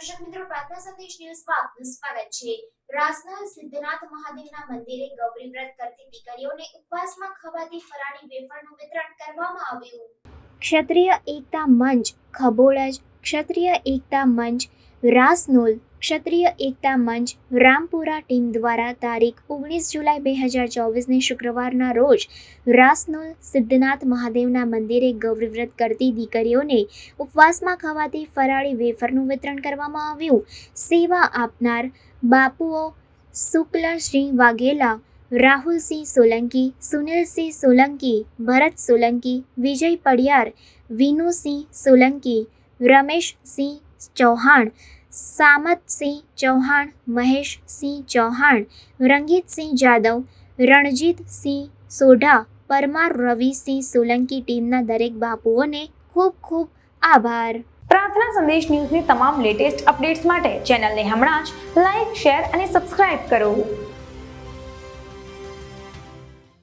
દર્શક મિત્રો, પ્રાર્થના સંદેશ ન્યૂઝમાં આપનું સ્વાગત છે. રાસના સિદ્ધનાથ મહાદેવના મંદિરે ગૌરી વ્રત કરતી દીકરીઓને ઉપવાસમાં ખવાતી ફરાળી વેફરનું વિતરણ કરવામાં આવ્યું. ક્ષત્રિય એકતા મંચ ખબોળજ ક્ષત્રિય એકતા મંચ, રાસનોલ ક્ષત્રિય એકતા મંચ રામપુરા ટીમ દ્વારા તારીખ ઓગણીસ જુલાઈ બે હજાર ચોવીસને શુક્રવારના રોજ રાસનોલ સિદ્ધનાથ મહાદેવના મંદિરે ગૌરીવ્રત કરતી દીકરીઓને ઉપવાસમાં ખવાતી ફરાળી વેફરનું વિતરણ કરવામાં આવ્યું. સેવા આપનાર બાપુઓ શુક્લસિંહ વાઘેલા, રાહુલસિંહ સોલંકી, સુનિલસિંહ સોલંકી ભરત સોલંકી વિજય પડિયાર, વિનુસિંહ સોલંકી, રમેશસિંહ ચૌહાણ સામતસિંહ ચૌહાણ, મહેશસિંહ ચૌહાણ, રંગીતસિંહ જાદવ, રણજીતસિંહ સોઢા, પરમાર રવિસિંહ સોલંકી ટીમના દરેક બાપુઓને ખૂબ ખૂબ આભાર. પ્રાર્થના સંદેશ ન્યૂઝની તમામ લેટેસ્ટ અપડેટ્સ માટે ચેનલને હમણાં જ લાઈક, શેર અને સબસ્ક્રાઇબ કરો.